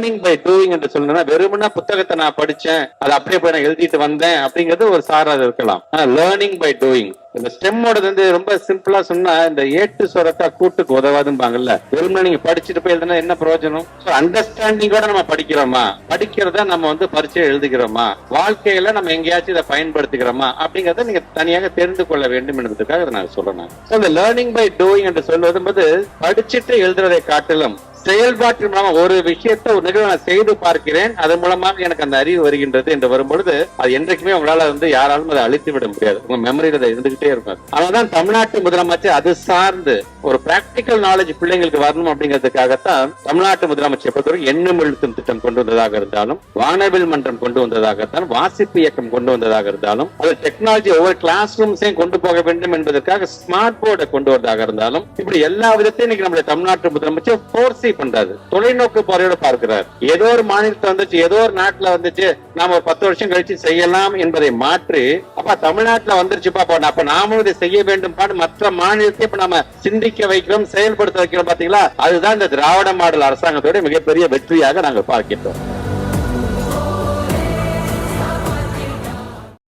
Learning by doing என்று சொல்லணும்னா வெறுமனா புத்தகத்தை நான் படிச்சேன் அதை அப்படியே போய் நான் எழுதிட்டு வந்தேன் அப்படிங்கிறது ஒரு சாராது இருக்கலாம். லேர்னிங் பை டூயிங் இந்த ஸ்டெம்மோட வந்து ரொம்ப சிம்பிளா சொன்னா இந்த ஏட்டு சொரத்தா கூட்டுக்கு உதவாதும்பாங்கல்ல. வெறுமனா நீங்க படிச்சுட்டு போய் எழுதுனா என்ன பிரயோஜனம்? அண்டர்ஸ்டாண்டிங்கோட நம்ம படிக்கிறோமா? படிக்கிறத நம்ம வந்து பரிச்சை எழுதுகிறோமா? வாழ்க்கையில நம்ம எங்கேயாச்சும் இதை பயன்படுத்திக்கிறோமா? அப்படிங்கறத நீங்க தனியாக தெரிந்து கொள்ள வேண்டும் என்பதற்காக நான் சொல்றேன் இந்த லேர்னிங் பை டூயிங் என்று சொல்வது படிச்சுட்டு எழுதுறதை காட்டிலும் செயல்பாட்டின் மூலமா ஒரு விஷயத்தை ஒரு நிகழ்வு நான் செய்து பார்க்கிறேன். அதன் மூலமாக எனக்கு அந்த அறிவு வருகின்றது என்று வரும்பொழுது அது என்றைக்குமே உங்களால வந்து யாராலும் அதை அழித்து விட முடியாது. உங்க மெமரியில அதை இருந்துகிட்டே இருக்கும். அதனால்தான் தமிழ்நாட்டு முதலமைச்சர் அது சார்ந்து ஒரு பிராக்டிக்கல் நாலேஜ் பிள்ளைங்களுக்கு வரணும் அப்படிங்கிறதுக்காகத்தான் தமிழ்நாட்டு முதலமைச்சர் பொறுத்தவரை எண்ணம் எழுத்தும் திட்டம் கொண்டு வந்ததாக இருந்தாலும் வானவில் மன்றம் கொண்டு வந்ததாகத்தான் வாசிப்பு இயக்கம் கொண்டு வந்ததாக இருந்தாலும் அது டெக்னாலஜி ஒவ்வொரு கிளாஸ் ரூம்ஸையும் கொண்டு போக வேண்டும் என்பதற்காக ஸ்மார்ட் போர்டை கொண்டு வந்ததாக இருந்தாலும் இப்படி எல்லா விதத்தையும் இன்னைக்கு நம்முடைய தமிழ்நாட்டு முதலமைச்சர் போர்சி பண்றாரு. தொலைநோக்கு பார்வையோட பார்க்கிறார். ஏதோ ஒரு மாநிலத்துல வந்துச்சு ஏதோ ஒரு நாட்டுல வந்துச்சு நாம ஒரு பத்து வருஷம் கழிச்சு செய்யலாம் என்பதை மாற்றி அப்ப தமிழ்நாட்டுல வந்துருச்சுப்பா அப்ப அப்ப நாமளும் இதை செய்ய வேண்டும் மற்ற மாநிலத்தை இப்ப நாம சிந்திக்க வைக்கிறோம் செயல்படுத்த வைக்கிறோம் பாத்தீங்களா? அதுதான் இந்த திராவிட மாடல் அரசாங்கத்தோட மிகப்பெரிய வெற்றியாக நாங்கள் பார்க்கின்றோம்.